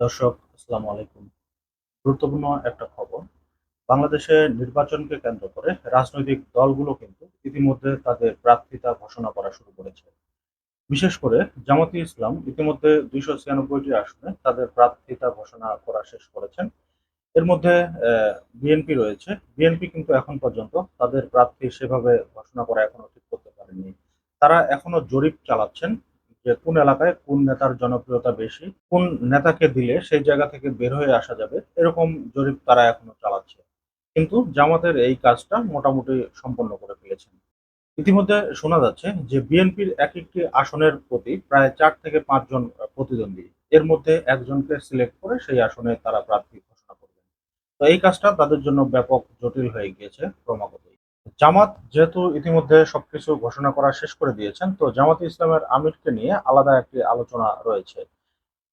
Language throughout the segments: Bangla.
দর্শক, আসসালামু আলাইকুম। গুরুত্বপূর্ণ একটা খবর, বাংলাদেশে নির্বাচনকে কেন্দ্র করে রাজনৈতিক দলগুলো কিন্তু ইতিমধ্যে তাদের প্রার্থিতা ঘোষণা করা শুরু করেছে। বিশেষ করে জামাতি ইসলাম ইতিমধ্যে দুইশো ছিয়ানব্বইটি আসনে তাদের প্রার্থিতা ঘোষণা করা শেষ করেছেন। এর মধ্যে বিএনপি রয়েছে। বিএনপি কিন্তু এখন পর্যন্ত তাদের প্রার্থী সেভাবে ঘোষণা করা এখনও ঠিক করতে পারেনি। তারা এখনও জরিপ চালাচ্ছেন যে কোন এলাকায় কোন নেতার জনপ্রিয়তা বেশি, কোন নেতাকে দিলে সেই জায়গা থেকে বের হয়ে আসা যাবে, এরকম জরিপ তারা এখনও চালাচ্ছে। কিন্তু জামাতের এই কাজটা মোটামুটি সম্পন্ন করে ফেলেছেন। ইতিমধ্যে শোনা যাচ্ছে যে বিএনপির এক একটি আসনের প্রতি প্রায় চার থেকে পাঁচজন প্রতিদ্বন্দ্বী। এর মধ্যে একজনকে সিলেক্ট করে সেই আসনে তারা প্রার্থী ঘোষণা করবেন। তো এই কাজটা তাদের জন্য ব্যাপক জটিল হয়ে গিয়েছে ক্রমাগতই জামাত যেহেতু ইতিমধ্যে সবকিছু ঘোষণা করা শেষ করে দিয়েছেন, তো জামাত ইসলামের আমিরকে নিয়ে আলাদা একটি আলোচনা রয়েছে।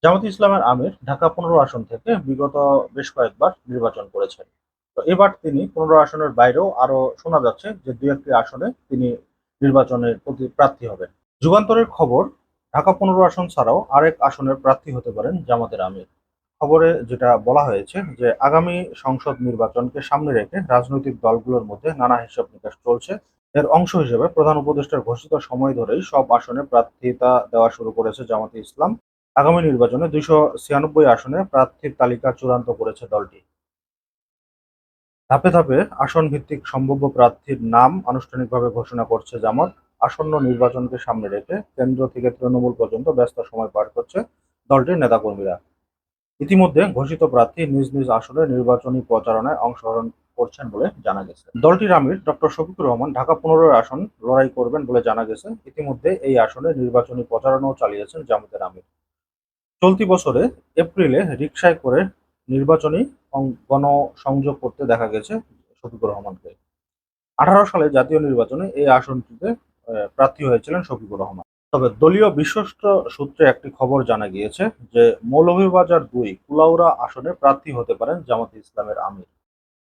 জামাত ইসলামের আমির ঢাকা পনেরো আসন থেকে বিগত বেশ কয়েকবার নির্বাচন করেছেন। তো এবার তিনি পনেরো আসনের বাইরেও আরও শোনা যাচ্ছে যে দু একটি আসনে তিনি নির্বাচনের প্রতি প্রার্থী হবেন। যুগান্তরের খবর, ঢাকা পনেরো আসন ছাড়াও আরেক আসনের প্রার্থী হতে পারেন জামাতের আমির। খবরে যেটা বলা হয়েছে যে আগামী সংসদ নির্বাচনকে সামনে রেখে রাজনৈতিক দলগুলোর মধ্যে নানা হিসাব নিকাশ চলছে। এর অংশ হিসেবে প্রধান উপদেষ্টার ঘোষিত সময় ধরেই সব আসনে প্রার্থিতা দেওয়া শুরু করেছে জামাতে ইসলাম। আগামী নির্বাচনে দুইশো ছিয়ানব্বই আসনে প্রার্থীর তালিকা চূড়ান্ত করেছে দলটি। ধাপে ধাপে আসন ভিত্তিক সম্ভাব্য প্রার্থীর নাম আনুষ্ঠানিকভাবে ঘোষণা করছে জামাত। আসন্ন নির্বাচনকে সামনে রেখে কেন্দ্র থেকে তৃণমূল পর্যন্ত ব্যস্ত সময় পার করছে দলটির নেতাকর্মীরা। ইতিমধ্যে ঘোষিত প্রার্থী নিজ নিজ আসনে নির্বাচনী প্রচারণায় অংশগ্রহণ করছেন বলে জানা গেছে। দলটির আমির ডক্টর শফিকুর রহমান ঢাকা পনেরো আসন লড়াই করবেন বলে জানা গেছে। ইতিমধ্যে এই আসনে নির্বাচনী প্রচারণাও চালিয়েছেন জামাতের আমির। চলতি বছরে এপ্রিলে রিকশায় করে নির্বাচনী গণসংযোগ করতে দেখা গেছে শফিকুর রহমানকে। আঠারো সালে জাতীয় নির্বাচনে এই আসনটিতে প্রার্থী হয়েছিলেন শফিকুর রহমান। তবে দলীয় বিশ্বস্ত সূত্রে একটি খবর জানা গিয়েছে যে মৌলভীবাজার দুই কুলাউরা আসনে প্রার্থী হতে পারেন জামাতে ইসলামের আমির।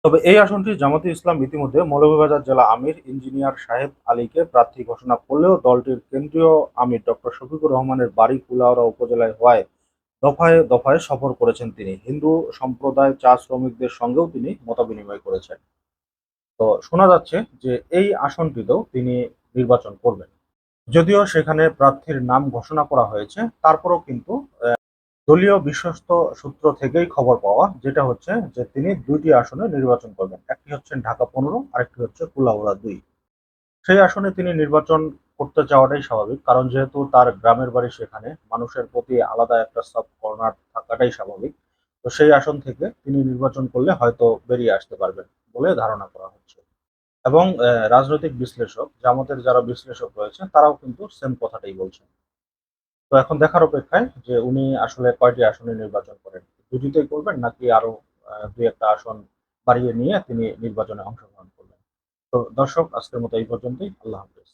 তবে এই আসনটি জামাতে ইসলাম ইতিমধ্যে মৌলভীবাজার জেলা আমির ইঞ্জিনিয়ার সাহেব আলীকে প্রার্থী ঘোষণা করলেও দলটির কেন্দ্রীয় আমির ডক্টর শফিকুর রহমানের বাড়ি কুলাউরা উপজেলায় হওয়ায় দফায় দফায় সফর করেছেন তিনি। হিন্দু সম্প্রদায় চা শ্রমিকদের সঙ্গেও তিনি মতবিনিময় করেছেন। তো শোনা যাচ্ছে যে এই আসনটিতেও তিনি নির্বাচন করবেন। যদিও সেখানে প্রার্থীর নাম ঘোষণা করা হয়েছে, তারপরও কিন্তু দলীয় বিশ্বস্ত সূত্র থেকেই খবর পাওয়া যেটা হচ্ছে যে তিনি দুইটি আসনে নির্বাচন করবেন, একটি হচ্ছে ঢাকা পনেরো, আরেকটি হচ্ছে কুলাউড়া দুই। সেই আসনে তিনি নির্বাচন করতে চাওয়াটাই স্বাভাবিক, কারণ যেহেতু তার গ্রামের বাড়ি সেখানে, মানুষের প্রতি আলাদা একটা সব কর্নার থাকাটাই স্বাভাবিক। তো সেই আসন থেকে তিনি নির্বাচন করলে হয়তো বেরিয়ে আসতে পারবেন বলে ধারণা করা হচ্ছে। এবং রাজনৈতিক বিশ্লেষক, জামাতের যারা বিশ্লেষক রয়েছে তারাও কিন্তু সেম কথাটাই বলছেন। তো এখন দেখার অপেক্ষায় যে উনি আসলে কয়টি আসনে নির্বাচন করেন, দুটিতেই করবেন নাকি আরও দুই একটা আসন বাড়িয়ে নিয়ে তিনি নির্বাচনে অংশগ্রহণ করবেন? তো দর্শক, আজকের মতো এই পর্যন্তই। আল্লাহ হাফিজ।